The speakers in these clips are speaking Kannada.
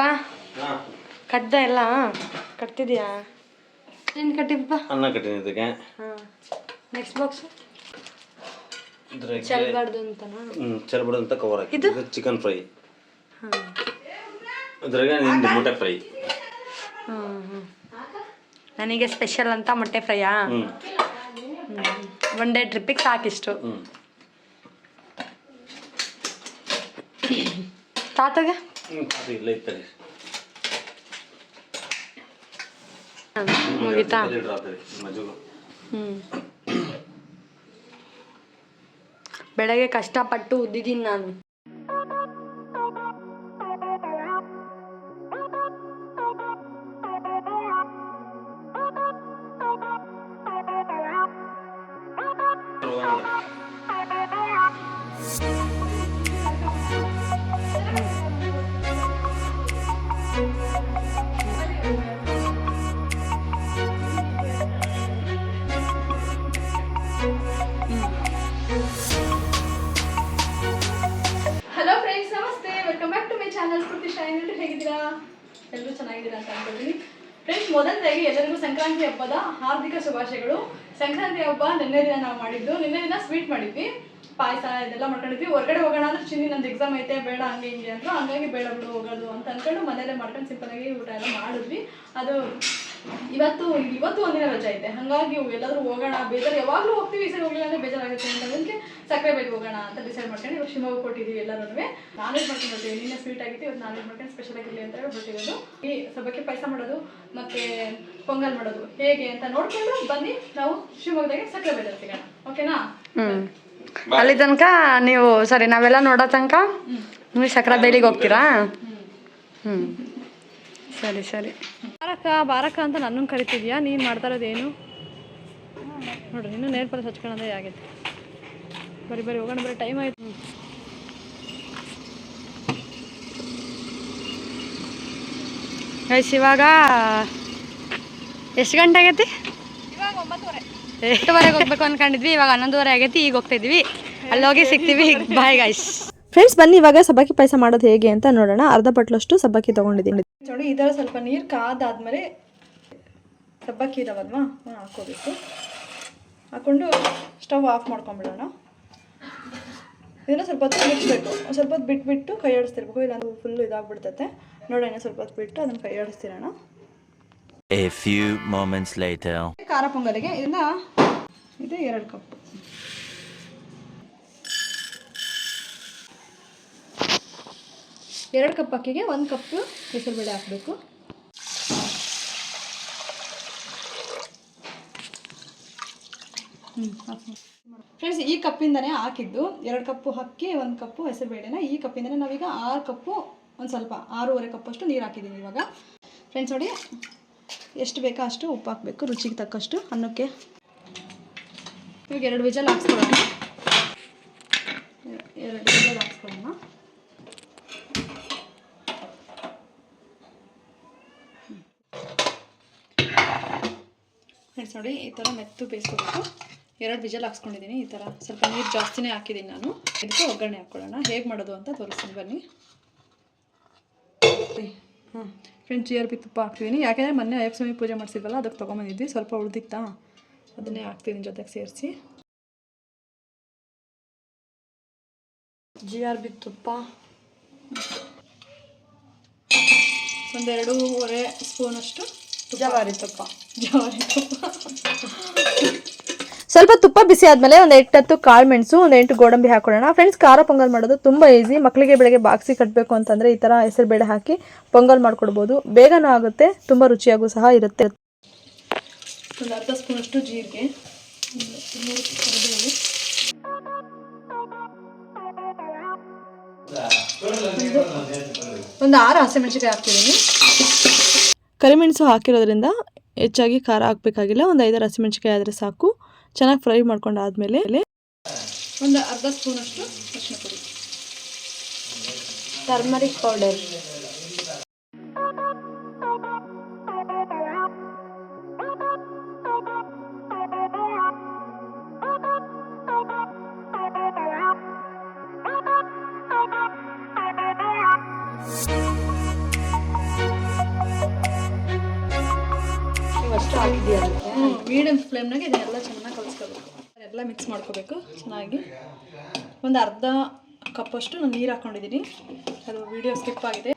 ಅಪ್ಪ ಕಟ್ದ ಎಲ್ಲ? ಕಟ್ತಿದ್ಯಾ ಏನು ಕಟ್ಟಿಪ್ಪ ಅನ್ನ ಕಟ್ಟಿನ ಇದಕ್ಕೆ. ನೆಕ್ಸ್ಟ್ ಬಾಕ್ಸ್ ಚೆಲ್ಬಾರ್ದು ಅಂತನಾ? ಹ್ಮ್ ಚಲ್ಬಿಡು ಅಂತ ಕವರ್ ಹಾಕಿ. ಇದು? ಚಿಕನ್ ಫ್ರೈ ಹಾಂ. ಇದ್ರಾಗ ನಿಂದು ಮೊಟ್ಟೆ ಫ್ರೈ ಹ್ಞೂ ಹ್ಞೂ ನನಗೆ ಸ್ಪೆಷಲ್ ಅಂತ ಮೊಟ್ಟೆ ಫ್ರೈಯಾ ಒನ್ ಡೇ ಟ್ರಿಪ್ಪಿಗೆ ಸಾಕಿಷ್ಟು. ತಾತಗೆ? ಹ್ಮ್ ಅದು ಇಲ್ಲ ಮುಗಿತಾ ಹ್ಞೂ ಬೆಳಗ್ಗೆ ಕಷ್ಟಪಟ್ಟು ಉದ್ದಿದ್ದೀನಿ ನಾನು ಎಲ್ಲರೂ ಚೆನ್ನಾಗಿದ್ದೀರಾ ಅಂತ ಅನ್ಕೊಳ್ತೀನಿ. ಫ್ರೆಂಡ್ಸ್ ಮೊದಲನೇದಾಗಿ ಎಲ್ಲರಿಗೂ ಸಂಕ್ರಾಂತಿ ಹಬ್ಬದ ಹಾರ್ದಿಕ ಶುಭಾಶಯಗಳು. ಸಂಕ್ರಾಂತಿ ಹಬ್ಬ ನಿನ್ನೆ ದಿನ ನಾವು ಮಾಡಿದ್ದು. ನಿನ್ನೆ ದಿನ ಸ್ವೀಟ್ ಮಾಡಿದ್ವಿ. ಪಾಯಸ ಇದೆಲ್ಲ ಮಾಡ್ಕೊಂಡಿದ್ವಿ. ಹೊರಗಡೆ ಹೋಗೋಣ ಅಂದ್ರೆ ಚಿನ್ನಿ, ನಂದು ಎಕ್ಸಾಮ್ ಐತೆ, ಬೇಡ, ಹಂಗೆ ಹಿಂಗೆ ಅಂದ್ರು. ಹಂಗಾಗಿ ಬೇಡ ಬಿಡು, ಹೋಗೋದು ಅಂತ ಅನ್ಕೊಂಡು ಮನೇಲೆ ಮಾಡ್ಕೊಂಡು ಸಿಂಪಲ್ ಆಗಿ ಊಟ ಎಲ್ಲ ಮಾಡಿದ್ವಿ. ಅದು ಇವತ್ತು ಇವತ್ತು ಒಂದಿನ ರಜೆ ಐತೆ. ಹಾಗಾಗಿ ಎಲ್ಲಾದ್ರೂ ಹೋಗೋಣ. ಬೇಜಾರು ಯಾವಾಗಲೂ ಹೋಗ್ತೀವಿ. ಈ ಸರಿ ಹೋಗ್ಲಿಲ್ಲ ಅಂದ್ರೆ ಬೇಜಾರಾಗುತ್ತೆ. ಅಂತ ಅದಕ್ಕೆ ಸಕ್ಕರೆ ಬೇಗ ಹೋಗೋಣ ಅಂತ ಡಿಸೈಡ್ ಮಾಡ್ಕೊಂಡು. ಇವಾಗ ಶಿವಮೊಗ್ಗ ಕೊಟ್ಟಿದ್ದೀವಿ ಎಲ್ಲರೂ ನಾನ್ ವೆಜ್ ಮಾಡ್ಕೊಂಡು ಬರ್ತೀವಿ ನಿನ್ನೆ ಸ್ವೀಟ್ ಆಗಿತ್ತು. ಇವತ್ತು ನಾನ್ ವೆಜ್ ಮಾಡ್ಕೊಂಡು ಸ್ಪೆಷಲ್ ಆಗಿರಲಿ ಅಂತ ಹೇಳಿ ಬರ್ತಿರೋದು ಈ ಸಬ್ಬಕ್ಕೆ ಪಾಯಸ ಮಾಡೋದು ಮತ್ತೆ ಪೊಂಗಲ್ ಮಾಡೋದು. ಹೇಗೆ ಅಂತ ನೋಡ್ಕೊಂಡು ಬನ್ನಿ. ನಾವು ಶಿವಮೊಗ್ಗದಾಗೆ ಸಕ್ಕರೆ ಬೇಜಾರು ಸಿಗೋಣ. ಓಕೆನಾ? ಹ್ಞೂ ಅಲ್ಲಿ ತನಕ ನೀವು ಸರಿ ನಾವೆಲ್ಲ ನೋಡೋ ತನಕ ನೀವು ಸಕ್ಕರೆ ಬೇಲಿಗೆ ಹೋಗ್ತೀರಾ? ಹ್ಞೂ ಸರಿ ಸರಿ. ಬಾರಕ್ಕ ಬಾರಕ ಅಂತ ನನ್ನನ್ನು ಕರಿತಿದ್ಯಾ? ನೀನು ಮಾಡ್ತಾ ಇರೋದೇನು ನೋಡ್ರಿ ಇನ್ನೂ ನೇರ್ ಪಾಲಿಸ್ ಹಚ್ಕೊಳ್ಳೋದೇ ಆಗೈತೆ. ಬರೀ ಬರೀ ಹೋಗೋಣ ಬರೀ ಟೈಮ್ ಆಯ್ತು. ಗೈಸ್ ಇವಾಗ ಎಷ್ಟು ಗಂಟೆ ಆಗೈತಿ? ಇವಾಗ ಒಂಬತ್ತುವರೆ. ಎಷ್ಟುವರೆಗೆ ಹೋಗ್ಬೇಕು ಅನ್ಕೊಂಡಿದ್ವಿ ಇವಾಗ ಹನ್ನೊಂದುವರೆ ಆಗೈತಿ ಈಗ ಹೋಗ್ತಾ ಇದ್ವಿ ಅಲ್ಲಿ ಹೋಗಿ ಸಿಗ್ತೀವಿ. ಬಾಯ್ ಗೈಸ್ ಫ್ರೆಂಡ್ಸ್ ಬನ್ನಿ ಇವಾಗ ಸಬ್ಬಕ್ಕಿ ಪಾಯಸ ಮಾಡೋದು ಹೇಗೆ ಅಂತ ನೋಡೋಣ. ಅರ್ಧ ಪಟ್ಲಷ್ಟು ಸಬ್ಬಕ್ಕಿ ತೊಗೊಂಡಿದ್ದೀನಿ. ನೋಡಿ ಈ ಥರ ಸ್ವಲ್ಪ ನೀರು ಕಾದಾದ್ಮೇಲೆ ಸಬ್ಬಕ್ಕಿ ಇದಾವಲ್ವಾ? ಹ್ಞೂ ಹಾಕೋಬೇಕು ಹಾಕ್ಕೊಂಡು ಸ್ಟವ್ ಆಫ್ ಮಾಡ್ಕೊಂಬಿಡೋಣ ಇದನ್ನು ಸ್ವಲ್ಪ ಹೊತ್ತು ಬಿಡಿಸ್ಬೇಕು ಸ್ವಲ್ಪ ಹೊತ್ತು ಬಿಟ್ಬಿಟ್ಟು ಕೈ ಆಡಿಸ್ತಿರ್ಬೇಕು. ಇಲ್ಲಾಂದ್ರೆ ಫುಲ್ ಇದಾಗ್ಬಿಡ್ತೈತೆ. ನೋಡೋಣ ಸ್ವಲ್ಪ ಹೊತ್ತು ಬಿಟ್ಟು ಅದನ್ನು ಕೈ ಆಡಿಸ್ತಿರೋಣ. A few moments later. ಖಾರ ಪೊಂಗಲಿಗೆ ಇದನ್ನ ಇದು ಎರಡು ಕಪ್. ಎರಡು ಕಪ್ ಅಕ್ಕಿಗೆ ಒಂದು ಕಪ್ ಹೆಸರುಬೇಳೆ ಹಾಕಬೇಕು. ಫ್ರೆಂಡ್ಸ್ ಈ ಕಪ್ಪಿಂದನೇ ಹಾಕಿದ್ದು. ಎರಡು ಕಪ್ಪು ಅಕ್ಕಿ, ಒಂದು ಕಪ್ಪು ಹೆಸರುಬೇಳೆನ ಈ ಕಪ್ಪಿಂದನೇ ನಾವೀಗ ಆರು ಕಪ್ಪು ಒಂದು ಸ್ವಲ್ಪ ಆರೂವರೆ ಕಪ್ಪಷ್ಟು ನೀರು ಹಾಕಿದ್ದೀನಿ ಇವಾಗ. ಫ್ರೆಂಡ್ಸ್ ನೋಡಿ, ಎಷ್ಟು ಬೇಕೋ ಅಷ್ಟು ಉಪ್ಪು ಹಾಕಬೇಕು, ರುಚಿಗೆ ತಕ್ಕಷ್ಟು ಅನ್ನಕ್ಕೆ. ಇವಾಗ ಎರಡು ವಿಜಲ್ ಹಾಕ್ಸ್ಕೊಳ್ಳೋಣ. ಎರಡು ವಿಜಲ್ ಹಾಕ್ಸ್ಕೊಳ್ಳೋಣ. ಫ್ರೆಂಡ್ಸ್ ನೋಡಿ, ಈ ಥರ ಮೆತ್ತು ಬೇಯಿಸ್ಕೋಬೇಕು. ಎರಡು ವಿಜಲ್ ಹಾಕ್ಸ್ಕೊಂಡಿದ್ದೀನಿ. ಈ ಥರ ಸ್ವಲ್ಪ ನೀರು ಜಾಸ್ತಿನೇ ಹಾಕಿದ್ದೀನಿ ನಾನು. ಇದಕ್ಕೆ ಒಗ್ಗರಣೆ ಹಾಕ್ಕೊಳ್ಳೋಣ ಹೇಗೆ ಮಾಡೋದು ಅಂತ ತೋರಿಸ್ತೀನಿ. ಬನ್ನಿ. ಹ್ಞೂ ಫ್ರೆಂಡ್ಸ್ ಜಿ ಆರ್ ಪಿ ತುಪ್ಪ ಹಾಕ್ತಿದ್ದೀನಿ. ಯಾಕೆಂದರೆ ಮೊನ್ನೆ ಅಯ್ಯಪ್ಪ ಸ್ವಾಮಿ ಪೂಜೆ ಮಾಡಿಸಿದ್ವಲ್ಲ, ಅದಕ್ಕೆ ತೊಗೊಂಬಂದಿದ್ವಿ. ಸ್ವಲ್ಪ ಉಳಿದಿತ್ತಾ? ಅದನ್ನೇ ಹಾಕ್ತಿದ್ದೀನಿ ಜೊತೆಗೆ ಸೇರಿಸಿ. ಜಿ ಆರ್ ಬಿ ತುಪ್ಪ. ಒಂದೆರಡೂವರೆ ಸ್ಪೂನಷ್ಟು ಜವಾರಿ ತುಪ್ಪ. ಜವಾರಿ ತುಪ್ಪ. ಸ್ವಲ್ಪ ತುಪ್ಪ ಬಿಸಿ ಆದ್ಮೇಲೆ ಒಂದು ಎಂಟತ್ತು ಕಾಳು ಮೆಣಸು ಒಂದು ಎಂಟು ಗೋಡಂಬಿ ಹಾಕೊಳ್ಳೋಣ. ಫ್ರೆಂಡ್ಸ್ ಖಾರ ಪೊಂಗಲ್ ಮಾಡೋದು ತುಂಬ ಈಸಿ ಮಕ್ಕಳಿಗೆ ಬೆಳಗ್ಗೆ ಬಾಕ್ಸಿ ಕಟ್ಟಬೇಕು ಅಂತಂದ್ರೆ ಈ ಥರ ಹೆಸರು ಬೇಳೆ ಹಾಕಿ ಪೊಂಗಲ್ ಮಾಡ್ಕೊಡ್ಬೋದು. ಬೇಗನೂ ಆಗುತ್ತೆ ತುಂಬ ರುಚಿಯಾಗೂ ಸಹ ಇರುತ್ತೆ. ಒಂದು ಅರ್ಧ ಸ್ಪೂನಷ್ಟು ಜೀರಿಗೆ. ಒಂದು ಆರು ಹಸಿಮೆಣಸಿಕಾಯಿ ಹಾಕ್ತಿದ್ದೀನಿ. ಕರಿಮೆಣಸು ಹಾಕಿರೋದ್ರಿಂದ ಹೆಚ್ಚಾಗಿ ಖಾರ ಹಾಕಬೇಕಾಗಿಲ್ಲ. ಒಂದು ಐದಾರು ಹಸಿಮೆಣಸಿಕಾಯಿ ಆದರೆ ಸಾಕು. ಚೆನ್ನಾಗಿ ಫ್ರೈ ಮಾಡ್ಕೊಂಡಾದ್ಮೇಲೆ ಒಂದು ಅರ್ಧ ಸ್ಪೂನಷ್ಟು ಅರಿಶಿನ ಪುಡಿ. Turmeric powder. ಹಾಕಿದ್ಯಾ ಆಗುತ್ತೆ ಮೀಡಿಯಮ್ ಫ್ಲೇಮ್ನಾಗೆ ಇದನ್ನೆಲ್ಲ ಚೆನ್ನಾಗಿ ಕಲಿಸ್ಕೋಬೇಕು. ಎಲ್ಲ ಮಿಕ್ಸ್ ಮಾಡ್ಕೋಬೇಕು, ಚೆನ್ನಾಗಿ. ಒಂದು ಅರ್ಧ ಕಪ್ಪಷ್ಟು ನಾನು ನೀರು ಹಾಕ್ಕೊಂಡಿದ್ದೀನಿ ಅದು ವಿಡಿಯೋ ಸ್ಕಿಪ್ ಆಗಿದೆ.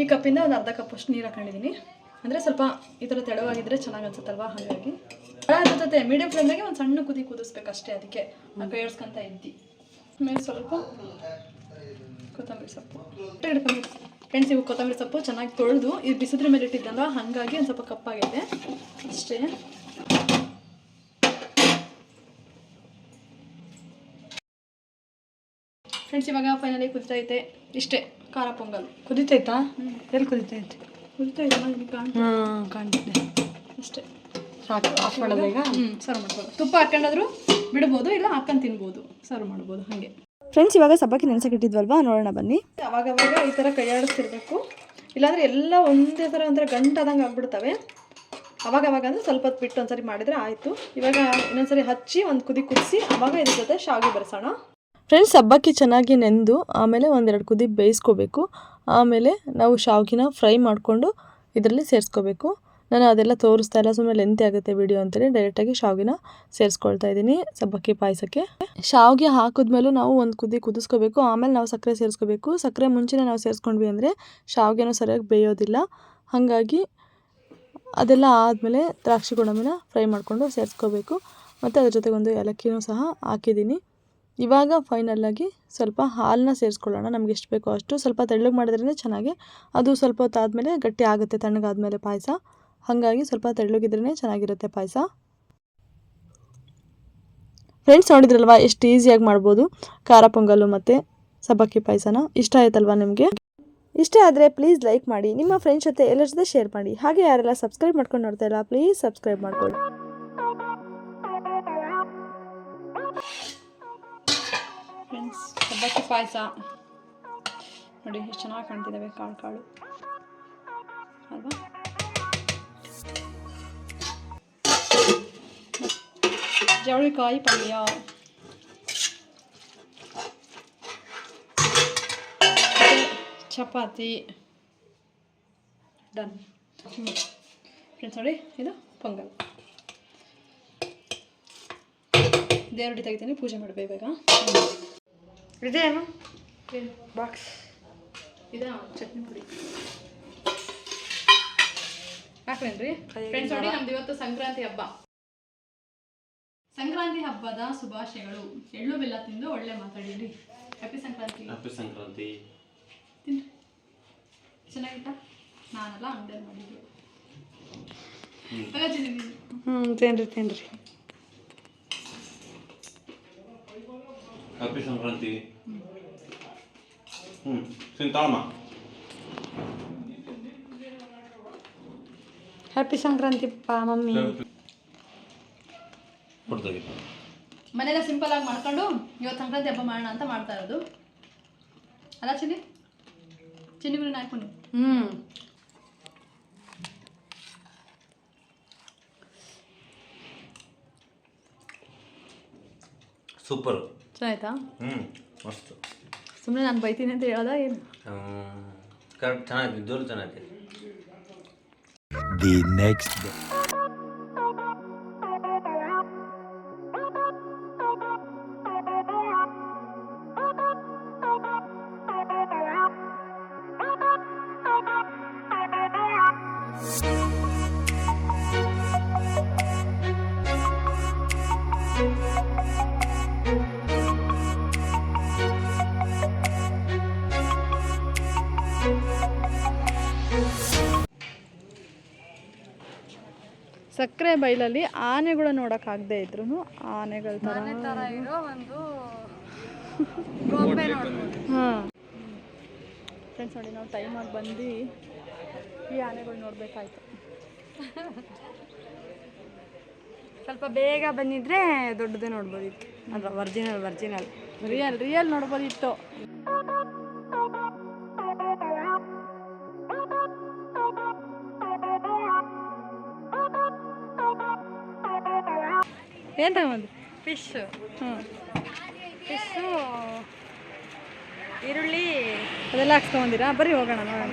ಈ ಕಪ್ಪಿಂದ ಒಂದು ಅರ್ಧ ಕಪ್ಪಷ್ಟು ನೀರು ಹಾಕೊಂಡಿದ್ದೀನಿ ಅಂದರೆ ಸ್ವಲ್ಪ ಈ ಥರ ತೆಳುವಾಗಿದ್ದರೆ ಚೆನ್ನಾಗಿ ಅನ್ಸುತ್ತಲ್ವಾ? ಹಾಗಾಗಿ. ಅನ್ಸುತ್ತೆ. ಮೀಡಿಯಮ್ ಫ್ಲೇಮ್ನಾಗೆ ಒಂದು ಸಣ್ಣ ಕುದಿ ಕುದಿಸ್ಬೇಕು ಅಷ್ಟೇ ಅದಕ್ಕೆ. ನಾನು ಕೈ ಇಡ್ಸ್ಕೊಂತ ಇದ್ದಿ. ಆಮೇಲೆ ಸ್ವಲ್ಪ ಕೊತ್ತಂಬರಿ ಸೊಪ್ಪು. ಹಿಡ್ಕೊಂಡು ಫ್ರೆಂಡ್ಸ್ ಇವು ಕೊತ್ತಂಬರಿ ಸೊಪ್ಪು ಚೆನ್ನಾಗಿ ತೊಳೆದು ಇದು ಬಿಸಿದ್ರ ಮೇಲೆ ಇಟ್ಟಿದ್ದಲ್ವ ಹಾಗಾಗಿ ಒಂದು ಸ್ವಲ್ಪ ಕಪ್ಪಾಗಿದೆ. ಅಷ್ಟೇ. ಫ್ರೆಂಡ್ಸ್ ಇವಾಗ ಫೈನಲಿ ಕುದಿತೈತೆ ಇಷ್ಟೇ ಖಾರ ಪೊಂಗಲ್. ಕುದಿತೈತಾ? ಎಲ್ಲಿ ಕುದಿತೈತೆ? ಕುದಿತೈತೆ ಹಾಂ ಕಾಣ್ತಿದೆ. ಅಷ್ಟೇ. ಸಾಕು ಆಫ್ ಮಾಡೋದು ಈಗ? ಹ್ಞೂ ಸರ್ವ್ ಮಾಡ್ಬೋದು. ತುಪ್ಪ ಹಾಕೊಂಡಾದ್ರೂ ಬಿಡ್ಬೋದು ಇಲ್ಲ ಹಾಕೊಂಡು ತಿನ್ಬೋದು. ಸರ್ವ್ ಮಾಡ್ಬೋದು ಹಾಗೆ. ಫ್ರೆಂಡ್ಸ್ ಇವಾಗ ಸಬ್ಬಕ್ಕಿ ನೆನೆಸಕ್ಕೆ ಇಟ್ಟಿದ್ವಲ್ವಾ ನೋಡೋಣ ಬನ್ನಿ. ಅವಾಗವಾಗ ಅವಾಗ ಈ ಥರ ಕೈಯಾಡಿಸ್ತಿರ್ಬೇಕು. ಇಲ್ಲಾಂದರೆ ಎಲ್ಲ ಒಂದೇ ಥರ ಒಂಥರ ಗಂಟಾದಂಗೆ ಆಗ್ಬಿಡ್ತವೆ. ಅವಾಗ ಅವಾಗ ಅಂದರೆ ಸ್ವಲ್ಪ ಹೊತ್ತು ಬಿಟ್ಟು ಒಂದ್ಸರಿ ಮಾಡಿದರೆ ಆಯಿತು. ಇವಾಗ ಇನ್ನೊಂದ್ಸರಿ ಹಚ್ಚಿ ಒಂದು ಕುದಿ ಕುದಿಸಿ ಅವಾಗ ಇದ್ರ ಜೊತೆ ಶಾವಿಗೆ ಬೆರೆಸೋಣ. ಫ್ರೆಂಡ್ಸ್ ಸಬ್ಬಕ್ಕಿ ಚೆನ್ನಾಗಿ ನೆಂದು ಆಮೇಲೆ ಒಂದೆರಡು ಕುದಿ ಬೇಯಿಸ್ಕೋಬೇಕು. ಆಮೇಲೆ ನಾವು ಶಾವ್ಗಿನ ಫ್ರೈ ಮಾಡಿಕೊಂಡು ಇದರಲ್ಲಿ ಸೇರಿಸ್ಕೋಬೇಕು. ನಾನು ಅದೆಲ್ಲ ತೋರಿಸ್ತಾ ಇಲ್ಲ ಸುಮ್ಮನೆ ಲೆಂತಿ ಆಗುತ್ತೆ ವಿಡಿಯೋ ಅಂತೇಳಿ ಡೈರೆಕ್ಟಾಗಿ ಶಾವಿಗೆನ ಸೇರಿಸ್ಕೊಳ್ತಾ ಇದ್ದೀನಿ ಸಬ್ಬಕ್ಕಿ ಪಾಯಸಕ್ಕೆ. ಶಾವಿಗೆ ಹಾಕಿದ್ಮೇಲೂ ನಾವು ಒಂದು ಕುದಿ ಕುದಿಸ್ಕೋಬೇಕು, ಆಮೇಲೆ ನಾವು ಸಕ್ಕರೆ ಸೇರಿಸ್ಕೋಬೇಕು. ಸಕ್ಕರೆ ಮುಂಚೆನೇ ನಾವು ಸೇರಿಸ್ಕೊಂಡ್ವಿ ಅಂದರೆ ಶಾವಿಗೆನೂ ಸರಿಯಾಗಿ ಬೇಯೋದಿಲ್ಲ. ಹಾಗಾಗಿ ಅದೆಲ್ಲ ಆದಮೇಲೆ ದ್ರಾಕ್ಷಿ ಗೋಡಂಬಿನ ಫ್ರೈ ಮಾಡಿಕೊಂಡು ಸೇರಿಸ್ಕೋಬೇಕು. ಮತ್ತು ಅದ್ರ ಜೊತೆಗೆ ಒಂದು ಏಲಕ್ಕಿನೂ ಸಹ ಹಾಕಿದ್ದೀನಿ. ಇವಾಗ ಫೈನಲ್ಲಾಗಿ ಸ್ವಲ್ಪ ಹಾಲನ್ನ ಸೇರಿಸ್ಕೊಳ್ಳೋಣ, ನಮ್ಗೆ ಎಷ್ಟು ಬೇಕೋ ಅಷ್ಟು. ಸ್ವಲ್ಪ ತೆಳ್ಳಗೆ ಮಾಡಿದ್ರೇ ಚೆನ್ನಾಗಿ. ಅದು ಸ್ವಲ್ಪ ಹೊತ್ತಾದಮೇಲೆ ಗಟ್ಟಿ ಆಗುತ್ತೆ, ತಣ್ಣಗಾದ್ಮೇಲೆ ಪಾಯಸ. ಹಾಗಾಗಿ ಸ್ವಲ್ಪ ತೆಳ್ಳಗಿದ್ರೇ ಚೆನ್ನಾಗಿರುತ್ತೆ ಪಾಯಸ. ಫ್ರೆಂಡ್ಸ್ ನೋಡಿದ್ರಲ್ವಾ ಎಷ್ಟು ಈಸಿಯಾಗಿ ಮಾಡ್ಬೋದು? ಖಾರ ಪೊಂಗಲ್ಲು ಮತ್ತು ಸಬ್ಬಕ್ಕಿ ಪಾಯಸನ? ಇಷ್ಟ ಆಯ್ತಲ್ವಾ ನಿಮಗೆ? ಇಷ್ಟ ಆದರೆ ಪ್ಲೀಸ್ ಲೈಕ್ ಮಾಡಿ, ನಿಮ್ಮ ಫ್ರೆಂಡ್ಸ್ ಜೊತೆ ಎಲ್ಲರ ಜೊತೆ ಶೇರ್ ಮಾಡಿ. ಹಾಗೆ ಯಾರೆಲ್ಲ ಸಬ್ಸ್ಕ್ರೈಬ್ ಮಾಡ್ಕೊಂಡು ನೋಡ್ತಾ ಇಲ್ಲ ಪ್ಲೀಸ್ ಸಬ್ಸ್ಕ್ರೈಬ್ ಮಾಡ್ಕೊಳ್ಳಿ. ಫ್ರೆಂಡ್ಸ್ ಸಬ್ಬಕ್ಕಿ ಪಾಯಸ. ನೋಡಿ, ಎಷ್ಟು ಚೆನ್ನಾಗಿ ಕಾಣ್ತಿದ್ದಾವೆ ಕಾಳು ಕಾಳು. ಅಲ್ವಾ? ಜವಳಿಕಾಯಿ ಪಲ್ಯ ಚಪಾತಿ ಡನ್ ಫ್ರೆಂಡ್ಸ್ ನೋಡಿ ಇದು ಪೊಂಗಲ್. ದೇವರಡಿ ತೆಗಿತೀನಿ ಪೂಜೆ ಮಾಡಬೇಕು ಇದೆ ಇದೇನು ಬಾಕ್ಸ್ ಇದ? ಚಟ್ನಿ ಪುಡಿ. ಹಾಕ್ರೇನ್ರಿ? ಫ್ರೆಂಡ್ಸ್ ನೋಡಿ ನಮ್ದು ಇವತ್ತು ಸಂಕ್ರಾಂತಿ ಹಬ್ಬ. ಸಂಕ್ರಾಂತಿ ಹಬ್ಬದ ಶುಭಾಶಯಗಳು. ಎಳ್ಳು ಬೆಲ್ಲ ತಿಂದು ಒಳ್ಳೆ ಮಾತಾಡಿರಿ. ಹ್ಯಾಪಿ ಸಂಕ್ರಾಂತಿ. ಹ್ಯಾಪಿ ಸಂಕ್ರಾಂತಿ. ತಿನ್ರಿ. ಚೆನ್ನಾಗಿತ್ತ? ನಾನೆಲ್ಲ ಅಂಗಡಿಯಲ್ಲಿ ಮಾಡಿದ್ದು. ತಗೋತೀನಿ. ಹ್ಞೂ ತಿನ್ರಿ ತಿನ್ರಿ. ಹ್ಯಾಪಿ ಸಂಕ್ರಾಂತಿ. ಹ್ಞೂ ತಿಂತಾಳಮ್ಮ ಹ್ಯಾಪಿ ಸಂಕ್ರಾಂತಿ ಪಾ ಮಮ್ಮಿ. ಕೊಡ್ತೀವಿ ಮನೆಯಲ್ಲ ಸಿಂಪಲ್ ಆಗಿ ಮಾಡ್ಕೊಂಡು ಇವತ್ತು ಸಂಕ್ರಾಂತಿ ಹಬ್ಬ ಮಾಡೋಣ ಅಂತ ಮಾಡ್ತಾ ಇರೋದು. ಅಲ್ಲ ಚಿನ್ನಿ? ಚಿನ್ನಿ ಹಾಕೊಂಡು ಹ್ಞೂ ಸೂಪರ್ ಚೆನ್ನಾಯ್ತಾ? ಹ್ಞೂ ಮಸ್ತ್. ಸುಮ್ಮನೆ ನಾನು ಬೈತೀನಿ ಅಂತ ಹೇಳೋದಾ ಏನು? ಕರೆಕ್ಟ್ ಚೆನ್ನಾಗಿದೆ ಜೋರು ಚೆನ್ನಾಗಿದೆ. ದಿ next ಸಕ್ಕರೆ ಬೈಲಲ್ಲಿ ಆನೆಗಳು ನೋಡೋಕ್ಕಾಗದೇ ಇದ್ರು ಆನೆಗಳ ಥರ ಹಾಂ. ಫ್ರೆಂಡ್ಸ್ ನೋಡಿ ನಾವು ಟೈಮಾಗಿ ಬಂದು ಈ ಆನೆಗಳು ನೋಡಬೇಕಾಯ್ತು. ಸ್ವಲ್ಪ ಬೇಗ ಬಂದಿದ್ರೆ ದೊಡ್ಡದೇ ನೋಡ್ಬೋದಿತ್ತು ಅಂದ್ರೆ ವರ್ಜಿನಲ್ ವರ್ಜಿನಲ್ ರಿಯಲ್ ರಿಯಲ್ ನೋಡ್ಬೋದಿತ್ತು. ಏನು ತಗೊಂಬಂದು? ಫಿಶ್. ಹ್ಞೂ ಫಿಶ್ಶು ಈರುಳ್ಳಿ. ಅದೆಲ್ಲ ಹಾಕ್ಸ್ಕೊಂಬಂದಿರಾ? ಬರ್ರಿ ಹೋಗೋಣ ನೋಡೋಣ.